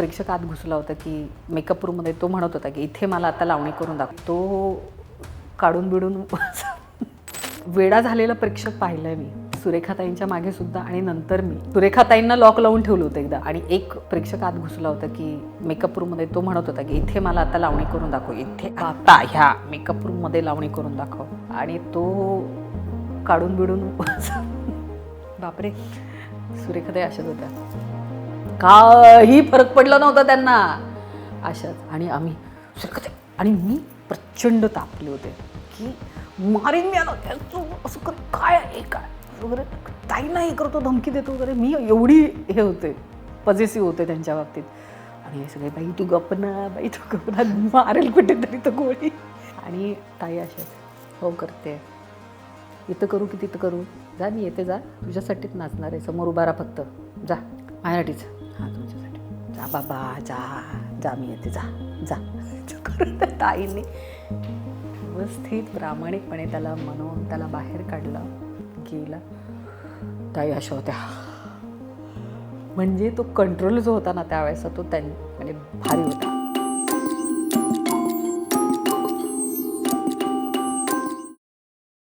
प्रेक्षक आत घुसला होता की मेकअप रूममध्ये तो म्हणत होता की इथे मला आता लावणी करून दाखव. तो काढून बिडून वेडा झालेला प्रेक्षक पाहिलाय मी. सुरेखाताईंच्या मागे सुद्धा आणि नंतर मी. सुरेखाताईंना लॉक लावून ठेवलं होतं एकदा. आणि एक प्रेक्षक आत घुसला होता की मेकअप रूममध्ये तो म्हणत होता की इथे मला आता लावणी करून दाखव. इथे आता ह्या मेकअप रूममध्ये लावणी करून दाखव. आणि तो काढून बिडून बापरे. सुरेखाताई अशाच होत्या. काही फरक पडला नव्हता त्यांना. अशाच आणि आम्ही सुरेखाताई आणि मी प्रचंड तापले होते की मारीन मी आलो त्याचं असं कर काय आहे? काय? वगैरे ताई नाही करतो धमकी देतो वगैरे मी एवढी हे होते. पजेसिव्ह होते त्यांच्या बाबतीत. आणि हे सगळे बाई तू गप ना. बाई तू गपना मारेल मारेल कुठेतरी तो गोळी. आणि ताई अशा हो करते. इथं करू की तिथं करू? जा मी येते जा. तुझ्यासाठीच नाचणार आहे. समोर उभारा फक्त. जा. माझ्यासाठीच. हा तुमच्यासाठी. जा बाबा जा जा मी येते. जा जा. करून त्या ताईंनी व्यवस्थित प्रामाणिकपणे त्याला म्हणून त्याला बाहेर काढलं गेला. ताई अशा होत्या. म्हणजे तो कंट्रोल जो होता ना त्यावेळेचा तो त्यां म्हणजे भारी होता.